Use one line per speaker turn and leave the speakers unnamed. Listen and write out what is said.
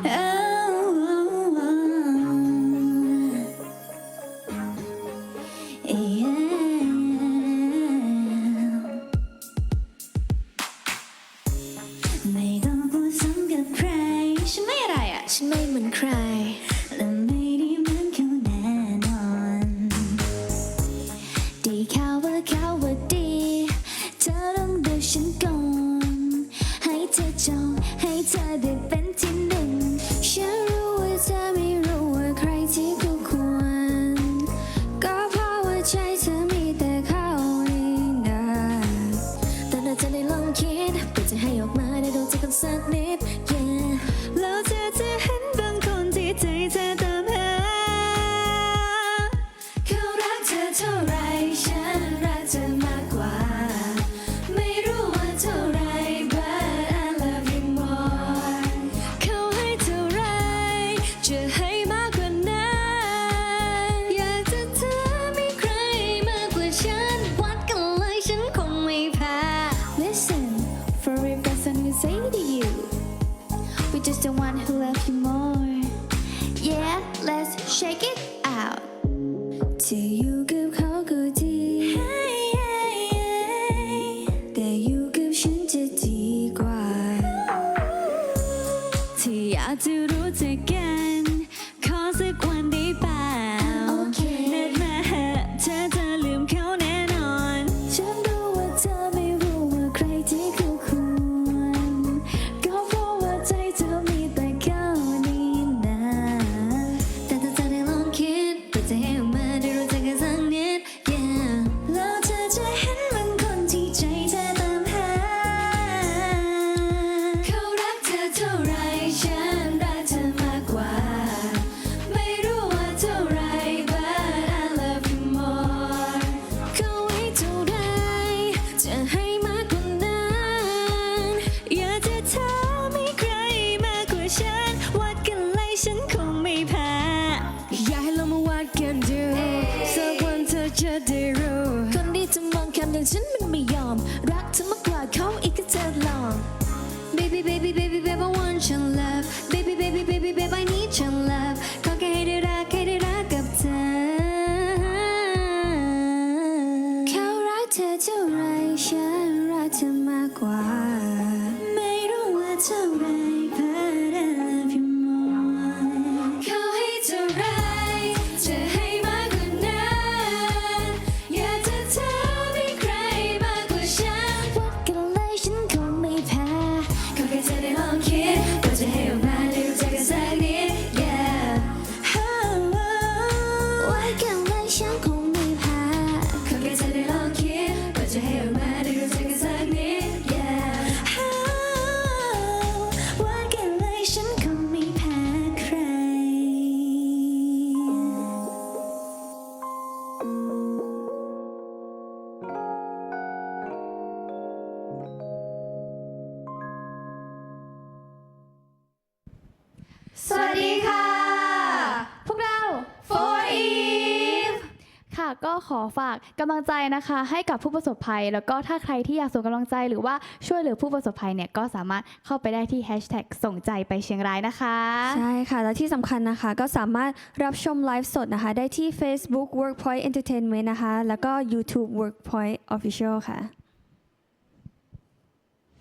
ไม่ต้องพูดซ้ำกับใคร ฉันไม่อะไรอะ
ฉันไม่เหมือนใคร
shake it out. Till you
give
Baby, baby, baby, babe, I want your love. Baby, baby, baby, babe, I need your love. 가까이를 아까이를 아깝다 겨울 아태도 라이샤 라테 마과 매일 to 저래
สวัสดีค่ะ พวกเรา For Eve ค่ะก็ขอฝากกำลังใจนะคะ ให้กับผู้ประสบภัย แล้วก็ถ้าใครที่อยากส่งกำลังใจหรือว่าช่วยเหลือผู้ประสบภัยเนี่ยก็สามารถเข้าไปได้ที่ hashtag ส่งใจไปเชียงรายนะคะ
ใช่ค่ะ และที่สำคัญนะคะก็สามารถรับชมไลฟ์สดนะคะ ได้ที่ Facebook Workpoint Entertainment นะคะ แล้วก็ YouTube Workpoint Official ค่ะ